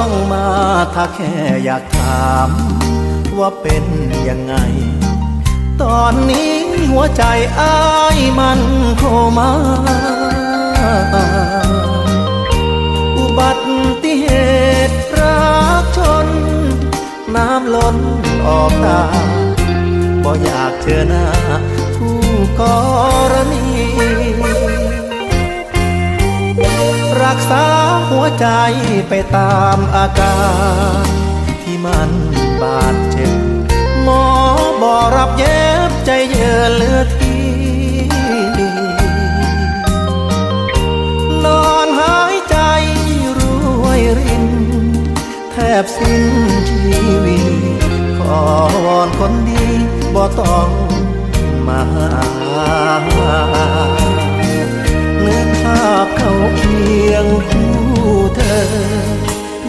ต้องมาถ้าแค่อยากถาม ว่าเป็นยังไง ตอนนี้หัวใจอ้ายมันโคมาอุบัติเหตุรักชน น้ำล้นออกตาบ่อยากเจอหน้าผู้กรณี รักษา วใจไปตามอาการ ที่มันบาดเจ็บ หมอบอรับเย็บใจเยือเลือดทีนอนหายใจรวยริน แทบสิ้นชีวิตขอวอนคนดีบ่ต้องมา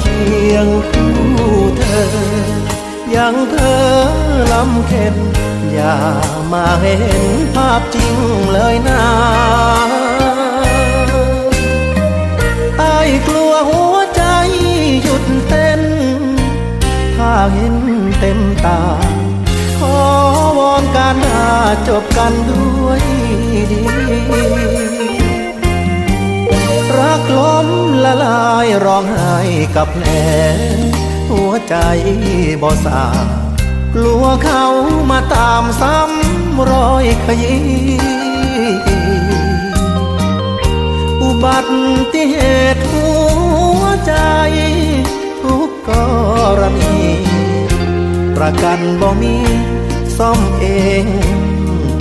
เคียงคู่เธอ ยังเธอลำเค็นอย่ามาเห็นภาพจริงเลยนะไอ้ายกลัวหัวใจหยุดเต้น ถ้าเห็นเต็มตา ขอวอนการหาจบกันด้วยดีรักล้มละลายร้องไห้ กับแผลหัวใจบ่สากลัวเขามาตามซ้ำรอยขยี้อุบัติเหตุหัวใจ ทุกกรณี ประกันบ่มีซ่อมเอง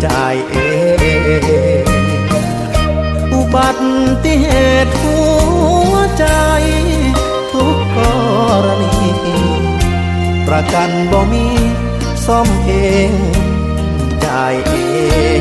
จ่ายเอง อุบัติเหตุ ประกันบ่มีซ่อมเองจ่ายเอง